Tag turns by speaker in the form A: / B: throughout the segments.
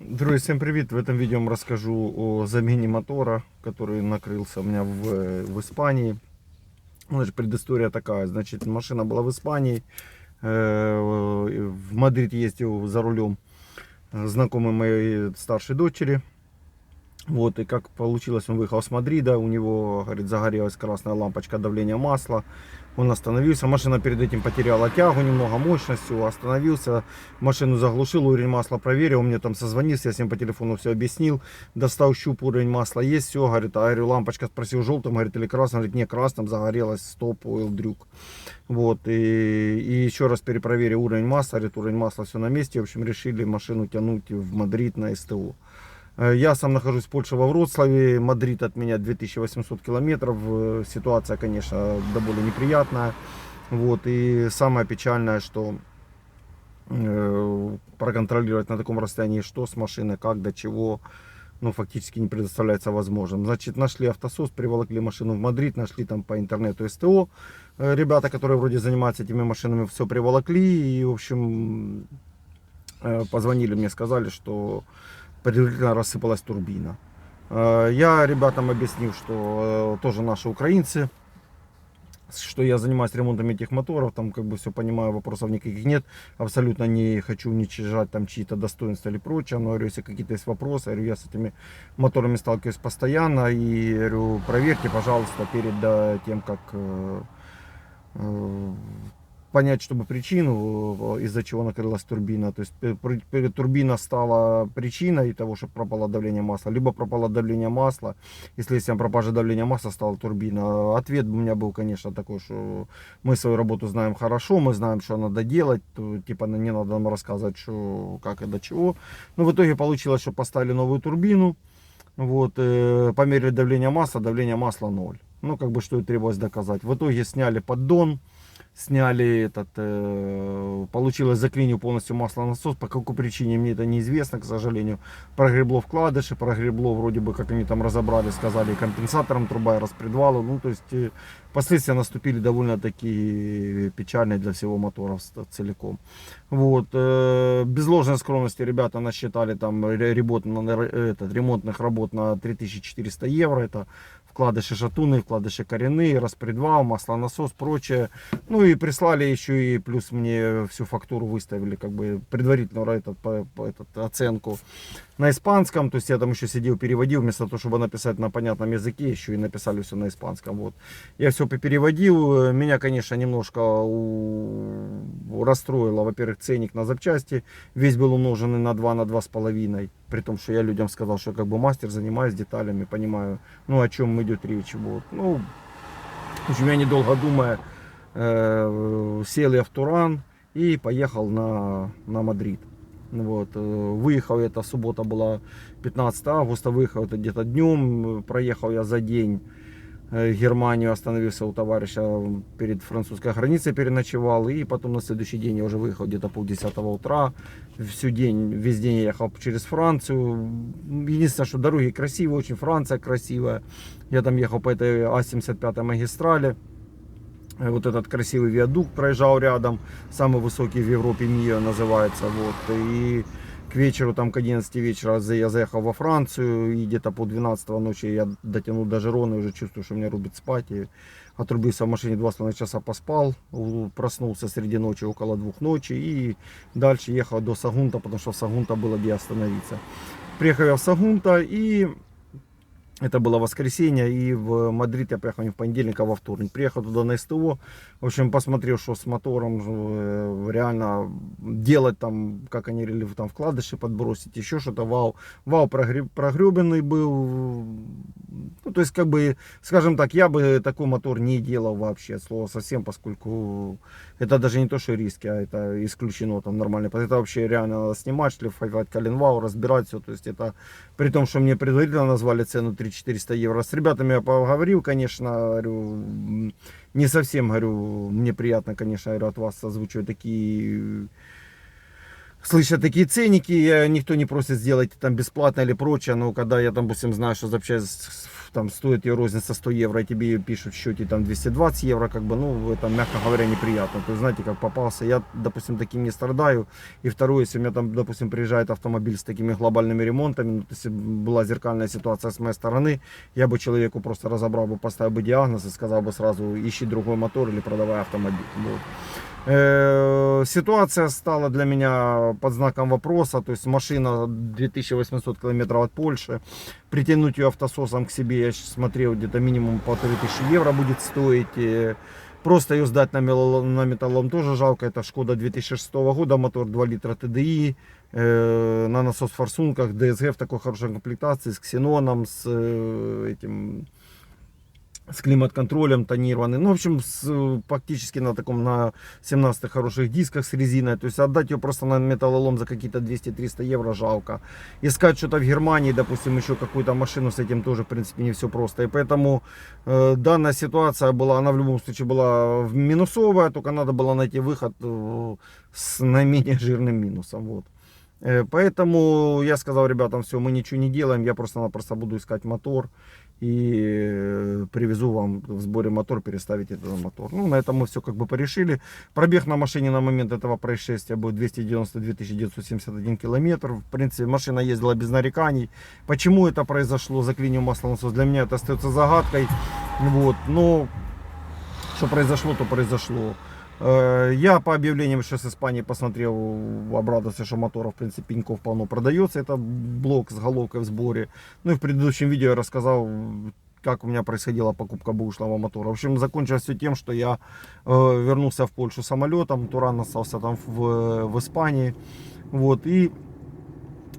A: Друзья, всем привет! В этом видео расскажу о замене мотора, который накрылся у меня в, в Испании. Ну, Значит, предыстория такая. Значит, машина была в Испании. В Мадрид ездил за рулем знакомый моей старшей дочери. Вот, и как получилось, он выехал с Мадрида, у него, говорит, загорелась красная лампочка давления масла. Он остановился, машина перед этим потеряла тягу, немного мощностью, остановился, машину заглушил, уровень масла проверил, мне там созвонился, я с ним по телефону все объяснил, достал щуп, уровень масла есть, все, говорит, а говорю, лампочка спросил желтым, говорит, или красным, говорит, не красным, загорелась, стоп, ойл дрюк. Вот, и, и еще раз перепроверил уровень масла, говорит, уровень масла все на месте, в общем, решили машину тянуть в Мадрид на СТО. Э, Я сам нахожусь в Польше, во Вроцлаве. Мадрид от меня 2800 километров. Э, Ситуация, конечно, до более неприятная. Вот. И самое печальное, что э, проконтролировать на таком расстоянии, что с машиной, как, до чего, ну, фактически не предоставляется возможным. Значит, нашли автосос, приволокли машину в Мадрид, нашли там по интернету СТО. Ребята, которые вроде занимаются этими машинами, все приволокли. И, в общем, позвонили мне, сказали, что предварительно рассыпалась турбина. Э, Я ребятам объяснил, что э, тоже наши украинцы, что я занимаюсь ремонтом этих моторов, там как бы все понимаю, вопросов никаких нет, абсолютно не хочу уничтожать там чьи-то достоинства или прочее, но говорю, если какие-то есть вопросы, говорю, я с этими моторами сталкиваюсь постоянно, и говорю, проверьте, пожалуйста, перед э, тем, как понять, чтобы причину, э, из-за чего накрылась турбина. То есть пе- турбина стала причиной того, что пропало давление масла, либо пропало давление масла. Если если пропажа давления масла стала турбина, ответ у меня был, конечно, такой, что мы свою работу знаем хорошо, мы знаем, что надо делать, то, типа не надо нам рассказывать, что, как и до чего. Но в итоге получилось, что поставили новую турбину, вот, э, померили давление масла, давление масла ноль. Ну, как бы, что и требовалось доказать. В итоге сняли поддон, сняли этот, э, получилось заклинил полностью маслонасос, по какой причине мне это неизвестно, к сожалению. Прогребло вкладыши, прогребло вроде бы, как они там разобрали, сказали, компенсатором труба и распредвалу. Ну, то есть э, последствия наступили довольно таки печальные для всего мотора целиком. Вот, э, без ложной скромности ребята насчитали там ре- ремонт, этот, ремонтных работ на 3400 евро. Это вкладыши шатуны, вкладыши коренные, распредвал, маслонасос, прочее. Ну и прислали еще и плюс мне всю фактуру выставили, как бы предварительно этот, по- по- этот, оценку на испанском. То есть я там еще сидел, переводил, вместо того, чтобы написать на понятном языке, еще и написали все на испанском. Вот. Я все переводил. Меня, конечно, немножко у- расстроило, во-первых, ценник на запчасти. Весь был умноженный на 2, на 2,5. При том, что я людям сказал, что как бы мастер, занимаюсь деталями, понимаю, ну, о чем идет речь. Вот. Ну, в общем, я недолго думая, э, сел я в Туран и поехал на, на Мадрид. Вот. э, Выехал это, суббота была 15 августа, выехал это где-то днем, проехал я за день Германию, остановился у товарища перед французской границей, переночевал, и потом на следующий день я уже выехал где-то полдесятого утра, всю день, весь день я ехал через Францию, единственное, что дороги красивые, очень Франция красивая, я там ехал по этой А75 магистрали, Э, вот этот красивый виадук проезжал рядом, самый высокий в Европе МИА называется, вот, и к вечеру, там к 11 вечера я заехал во Францию, и где-то по 12 ночи я дотянул до Жирона, и уже чувствую, что меня рубит спать, и отрубился в машине 2,5 часа поспал, проснулся среди ночи около двух ночи, и дальше ехал до Сагунта, потому что в Сагунта было где остановиться. Приехал я в Сагунта, и это было воскресенье, и в Мадрид я приехал не в понедельник, а во вторник. Приехал туда на СТО, в общем, посмотрел, что с мотором э, реально делать там, как они рели там вкладыши подбросить, еще что-то, вау. Вау прогре- прогребенный был, ну, то есть, как бы, скажем так, я бы такой мотор не делал вообще, от слова совсем, поскольку это даже не то, что риски, а это исключено там нормально. Это вообще реально надо снимать, шлифовать коленвал, разбирать все, то есть это при том, что мне предварительно назвали цену 3400 евро. С ребятами я поговорил, конечно, говорю, не совсем, говорю, мне приятно, конечно, говорю, от вас озвучивать такие слышать такие ценники, никто не просит сделать там бесплатно или прочее, но когда я, допустим, знаю, что запчасть там стоит ее розница 100 евро, и тебе пишут в счете там 220 евро, как бы, ну, это, мягко говоря, неприятно. То есть, знаете, как попался, я, допустим, таким не страдаю. И второе, если у меня там, допустим, приезжает автомобиль с такими глобальными ремонтами, ну, то есть, была зеркальная ситуация с моей стороны, я бы человеку просто разобрал бы, поставил бы диагноз и сказал бы сразу, ищи другой мотор или продавай автомобиль. Вот. Э, Ситуация стала для меня под знаком вопроса. То есть машина 2800 километров от Польши. Притянуть ее автососом к себе, я щас смотрел, где-то минимум полторы тысячи евро будет стоить. Просто ее сдать на, мело- на металлом тоже жалко. Это Шкода 2006 года, мотор 2 литра TDI. э, на насос форсунках, DSG в такой хорошей комплектации, с ксеноном, с э, этим с климат-контролем тонированный. Ну, в общем, с, э, практически на таком, на 17 хороших дисках с резиной. То есть отдать ее просто на металлолом за какие-то 200-300 евро жалко. Искать что-то в Германии, допустим, еще какую-то машину с этим тоже, в принципе, не все просто. И поэтому э, данная ситуация была, она в любом случае была минусовая, только надо было найти выход э, с наименее жирным минусом. Вот. Э, Поэтому я сказал ребятам, все, мы ничего не делаем, я просто-напросто буду искать мотор и э, привезу вам в сборе мотор, переставить этот мотор. Ну, на этом мы все как бы порешили. Пробег на машине на момент этого происшествия был 292 971 километр. В принципе, машина ездила без нареканий. Почему это произошло, заклинил маслонасос, для меня это остается загадкой. Вот, но что произошло, то произошло. Э, Я по объявлениям еще с Испании посмотрел, обрадовался, что моторов, в принципе, пеньков полно продается. Это блок с головкой в сборе. Ну и в предыдущем видео я рассказал, как у меня происходила покупка бэушлого мотора. В общем, закончилось все тем, что я э, вернулся в Польшу самолетом, Туран остался там в, в Испании. Вот, и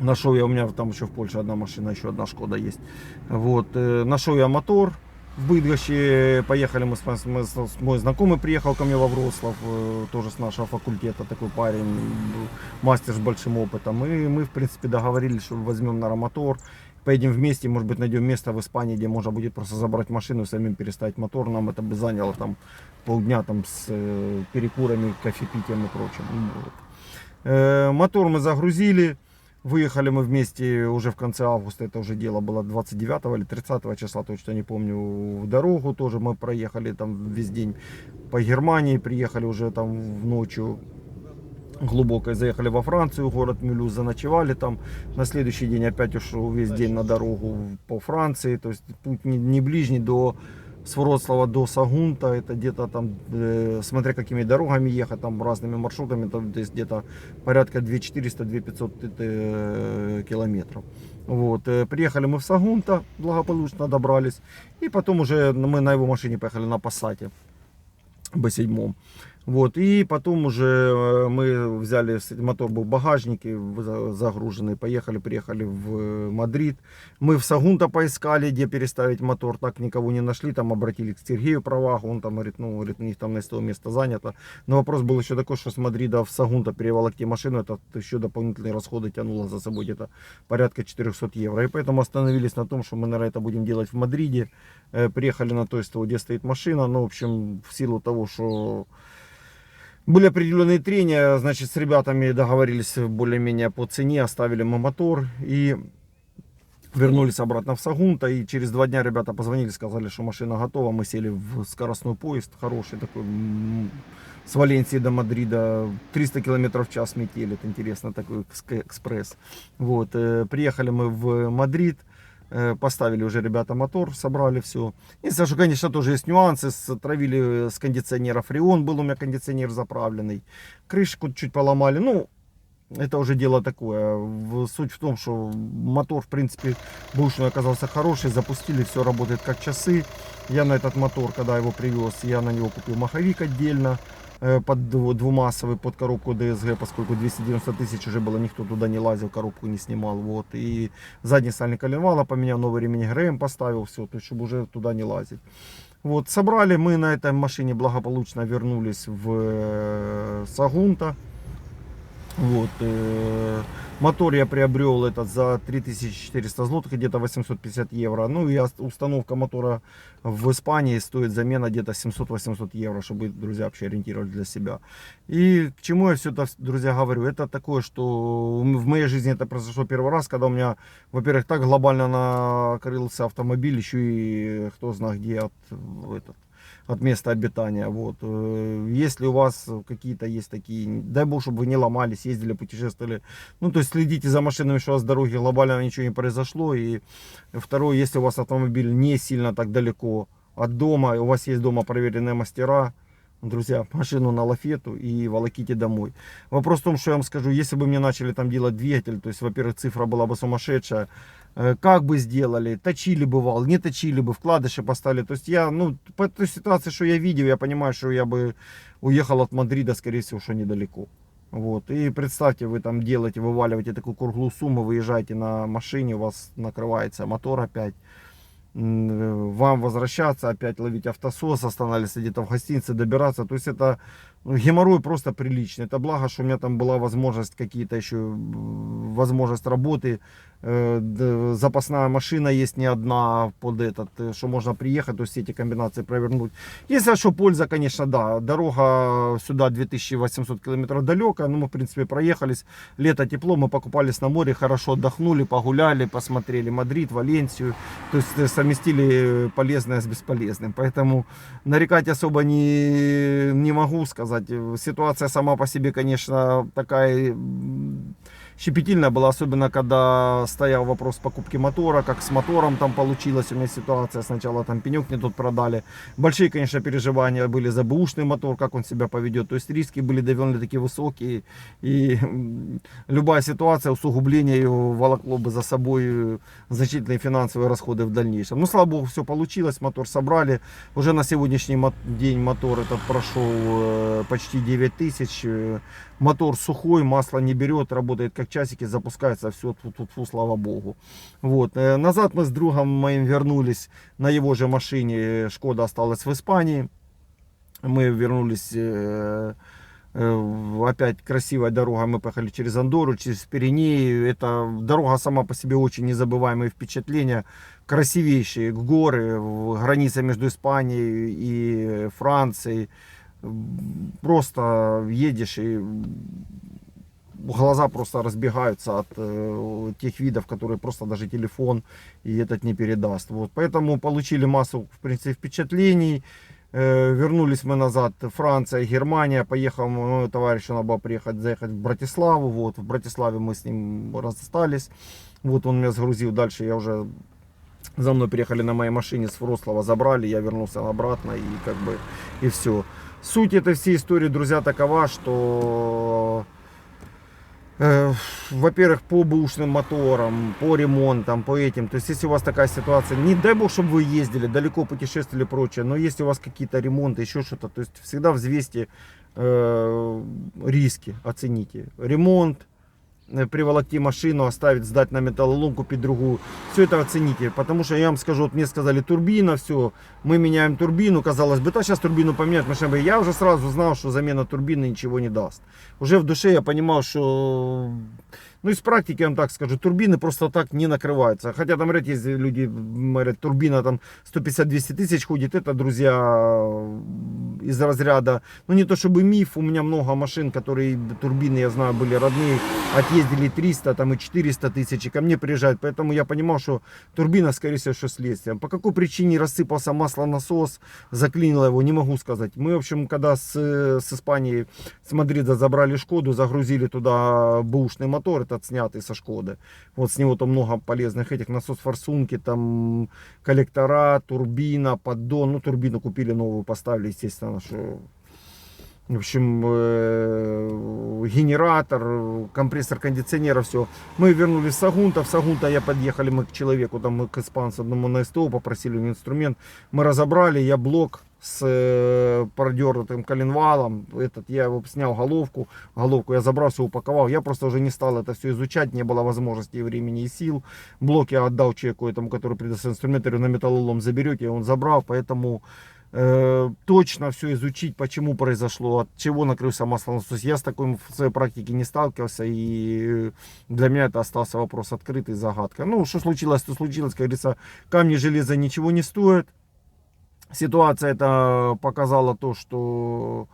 A: нашел я, у меня там еще в Польше одна машина, еще одна Шкода есть. Вот, э, нашел я мотор, в Быдгоще поехали мы с, мы с- мой знакомый приехал ко мне во Вроцлав, э, тоже с нашего факультета такой парень, мастер с большим опытом. И мы, в принципе, договорились, что возьмем на мотор, поедем вместе, может быть, найдем место в Испании, где можно будет просто забрать машину и самим переставить мотор. Нам это бы заняло там полдня там с э, перекурами, кофепитием и прочим. Вот. Э, Мотор мы загрузили. Выехали мы вместе уже в конце августа, это уже дело было 29 или 30 числа, точно не помню, в дорогу тоже мы проехали там весь день по Германии, приехали уже там в ночью глубокой, заехали во Францию, город Мюлюз, заночевали там, на следующий день опять ушел весь день на дорогу по Франции, то есть путь не, не ближний до с Вроцлава до Сагунта, это где-то там, э, смотря какими дорогами ехать, там разными маршрутами, там то есть где-то порядка 2400-2500 э, километров. Вот, э, приехали мы в Сагунта, благополучно добрались, и потом уже мы на его машине поехали на Пассате B7. Вот, и потом уже э, мы взяли, мотор был в багажнике загруженный, поехали, приехали в э, Мадрид. Мы в Сагунта поискали, где переставить мотор, так никого не нашли, там обратились к Сергею Проваху, он там говорит, ну, говорит, у них там на СТО место занято. Но вопрос был еще такой, что с Мадрида в Сагунта переволокти машину, это еще дополнительные расходы тянуло за собой где-то порядка 400 евро. И поэтому остановились на том, что мы, наверное, это будем делать в Мадриде. Э, Приехали на то где стоит машина, ну, в общем, в силу того, что были определенные трения, значит, с ребятами договорились более-менее по цене, оставили мы мотор и вернулись обратно в Сагунта. И через два дня ребята позвонили, сказали, что машина готова. Мы сели в скоростной поезд, хороший такой, с Валенсии до Мадрида, 300 километров в час метели, это интересно, такой экспресс. Вот, э, приехали мы в Мадрид, поставили уже ребята мотор, собрали все. Единственное, что, конечно, тоже есть нюансы. Травили с кондиционера фреон, был у меня кондиционер заправленный. Крышку чуть поломали. Ну, это уже дело такое. Суть в том, что мотор, в принципе, бушный оказался хороший. Запустили, все работает как часы. Я на этот мотор, когда его привез, я на него купил маховик отдельно э, под дв- двумассовый, под коробку DSG, поскольку 290 тысяч уже было, никто туда не лазил, коробку не снимал. Вот. И задний сальник коленвала поменял, новый ремень ГРМ поставил, все, то есть, чтобы уже туда не лазить. Вот, собрали мы на этой машине благополучно вернулись в э, Сагунта. Вот. э, Мотор я приобрел этот за 3400 злотых, где-то 850 евро. Ну и установка мотора в Испании стоит замена где-то 700-800 евро, чтобы, друзья, вообще ориентировать для себя. И к чему я все это, друзья, говорю? Это такое, что в моей жизни это произошло первый раз, когда у меня, во-первых, так глобально накрылся автомобиль, еще и кто знает где от, этот, от места обитания. Вот. Э, Если у вас какие-то есть такие, дай бог, чтобы вы не ломались, ездили, путешествовали. Ну, то есть следите за машинами, что у вас с дороги глобально ничего не произошло. И второе, если у вас автомобиль не сильно так далеко от дома, у вас есть дома проверенные мастера, друзья, машину на лафету и волоките домой. Вопрос в том, что я вам скажу, если бы мне начали там делать двигатель, то есть, во-первых, цифра была бы сумасшедшая, как бы сделали, точили бы вал, не точили бы, вкладыши поставили. То есть я, ну, по той ситуации, что я видел, я понимаю, что я бы уехал от Мадрида, скорее всего, что недалеко. Вот. И представьте, вы там делаете, вываливаете такую круглую сумму, выезжаете на машине, у вас накрывается мотор опять. М, Вам возвращаться, опять ловить автосос, останавливаться где-то в гостинице, добираться. То есть это геморрой просто приличный. Это благо, что у меня там была возможность какие-то еще, возможность работы. Э, Запасная машина есть не одна под этот, э, что можно приехать, то есть эти комбинации провернуть. Если что, польза, конечно, да. Дорога сюда 2800 километров далекая, но мы, в принципе, проехались. Лето тепло, мы покупались на море, хорошо отдохнули, погуляли, посмотрели Мадрид, Валенсию. То есть э, совместили полезное с бесполезным. Поэтому нарекать особо не, не могу сказать. Э, Ситуация сама по себе, конечно, такая щепетильная была, особенно когда стоял вопрос покупки мотора, как с мотором там получилась у меня ситуация. Сначала там пенек не тот продали. Большие, конечно, переживания были за бэушный мотор, как он себя поведет. То есть риски были довольно-таки высокие. И любая ситуация, усугубление его волокло бы за собой э, значительные финансовые расходы в дальнейшем. Ну, слава богу, все получилось, мотор собрали. Уже на сегодняшний день мотор этот прошел э, почти 9 тысяч. Э, Мотор сухой, масло не берет, работает как часики, запускается все, тут фу, слава богу. Вот. э, Назад мы с другом моим вернулись на его же машине. Шкода осталась в Испании. Мы вернулись э, э, опять красивая дорога. Мы поехали через Андору, через Пиренеи. Это дорога сама по себе очень незабываемые впечатления. Красивейшие горы, граница между Испанией и Францией. Просто едешь и глаза просто разбегаются от э, тех видов, которые просто даже телефон и этот не передаст. Вот. Поэтому получили массу в принципе, впечатлений. Э, вернулись мы назад, Франция, Германия. Поехал мой товарищ, надо было приехать, заехать в Братиславу. Вот. В Братиславе мы с ним расстались. Вот он меня сгрузил. Дальше я уже за мной приехали на моей машине с Врослава, забрали, я вернулся обратно и как бы и все. Суть этой всей истории, друзья, такова, что во-первых, по бушным моторам, по ремонтам, по этим. То есть, если у вас такая ситуация, не дай бог, чтобы вы ездили, далеко путешествовали и прочее, но если у вас какие-то ремонты, еще что-то, то есть всегда взвесьте э, риски, оцените. Ремонт, э, приволокти машину, оставить, сдать на металлолом, купить другую. Все это оцените. Потому что я вам скажу, вот мне сказали турбина, все, мы меняем турбину, казалось бы, да, сейчас турбину поменять, машина. Я уже сразу знал, что замена турбины ничего не даст. Уже в душе я понимал, что ну, из практики, я вам так скажу, турбины просто так не накрываются. Хотя там, говорят, есть люди, говорят, турбина там 150-200 тысяч ходит. Это, друзья, из разряда, ну, не то чтобы миф, у меня много машин, которые, турбины, я знаю, были родные, отъездили 300 там, и 400 тысяч, и ко мне приезжают. Поэтому я понимал, что турбина, скорее всего, что следствием. По какой причине рассыпался маслонасос, заклинило его, не могу сказать. Мы, в общем, когда с, с Испании, с Мадрида забрали Шкоду, загрузили туда бушный мотор, этот снятый со Шкоды. Вот с него там много полезных этих насос форсунки, там коллектора, турбина, поддон. Ну, турбину купили новую, поставили, естественно, что в общем, э, генератор, компрессор кондиционера, все. Мы вернулись в Сагунта. В Сагунта я подъехали мы к человеку, там мы к испанцу одному на СТО, попросили инструмент. Мы разобрали, я блок с э, продернутым коленвалом. Этот, я его снял головку, головку я забрал, все упаковал. Я просто уже не стал это все изучать, не было возможности, времени и сил. Блок я отдал человеку, этому, который придаст инструмент, на металлолом заберете, он забрал, поэтому э, точно все изучить, почему произошло, от чего накрылся маслонасос. Я с такой в своей практике не сталкивался, и для меня это остался вопрос открытый, загадка. Ну, что случилось, то случилось, как говорится, камни железа ничего не стоят. Ситуация это показала то, что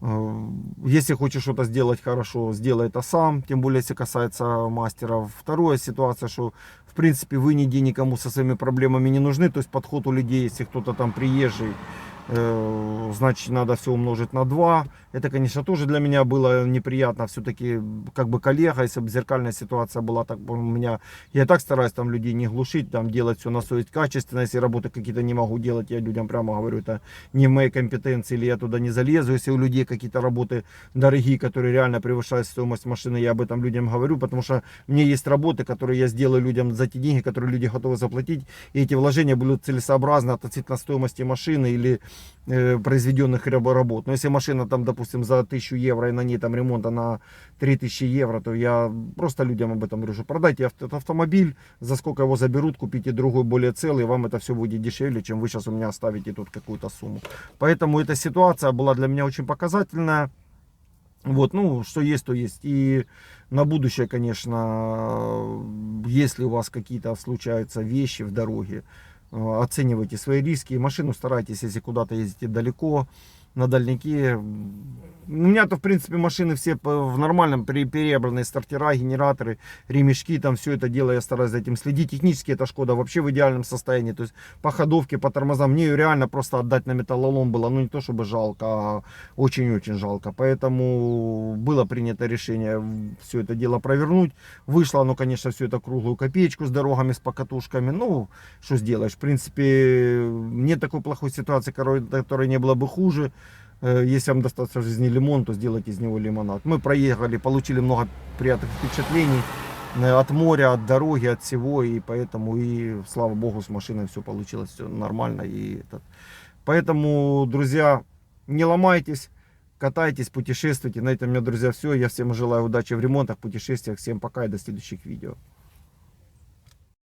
A: э, если хочешь что-то сделать хорошо, сделай это сам, тем более если касается мастеров. Вторая ситуация, что в принципе вы нигде никому со своими проблемами не нужны, то есть подход у людей, если кто-то там приезжий, значит надо все умножить на 2. Это, конечно, тоже для меня было неприятно. Все-таки, как бы коллега, если бы зеркальная ситуация была, так у меня, я так стараюсь там людей не глушить, там делать все на совесть качественно. Если работы какие-то не могу делать, я людям прямо говорю, это не в моей компетенции, или я туда не залезу. Если у людей какие-то работы дорогие, которые реально превышают стоимость машины, я об этом людям говорю, потому что мне есть работы, которые я сделаю людям за те деньги, которые люди готовы заплатить, и эти вложения будут целесообразны относительно стоимости машины или э, произведенных работ. Но если машина там, допустим, за 1000 евро и на ней там ремонта на 3000 евро, то я просто людям об этом говорю, что продайте этот автомобиль, за сколько его заберут, купите другой более целый, вам это все будет дешевле, чем вы сейчас у меня оставите тут какую-то сумму. Поэтому эта ситуация была для меня очень показательная. Вот, ну, что есть, то есть. И на будущее, конечно, если у вас какие-то случаются вещи в дороге, э, оценивайте свои риски. Машину старайтесь, если куда-то ездите далеко, на дальнике. У меня-то, в принципе, машины все в нормальном, перебранные стартера, генераторы, ремешки, там все это дело, я стараюсь за этим следить. Технически эта Шкода вообще в идеальном состоянии, то есть по ходовке, по тормозам, мне ее реально просто отдать на металлолом было, ну не то чтобы жалко, а очень-очень жалко. Поэтому было принято решение все это дело провернуть. Вышло оно, конечно, все это круглую копеечку с дорогами, с покатушками. Ну, что сделаешь, в принципе, нет такой плохой ситуации, которой не было бы хуже. Э, если вам достаточно в жизни лимон, то сделайте из него лимонад. Мы проехали, получили много приятных впечатлений э, от моря, от дороги, от всего. И поэтому, и слава богу, с машиной все получилось, все нормально. И этот. Поэтому, друзья, не ломайтесь, катайтесь, путешествуйте. На этом, у меня, друзья, все. Я всем желаю удачи в ремонтах, путешествиях. Всем пока и до следующих видео.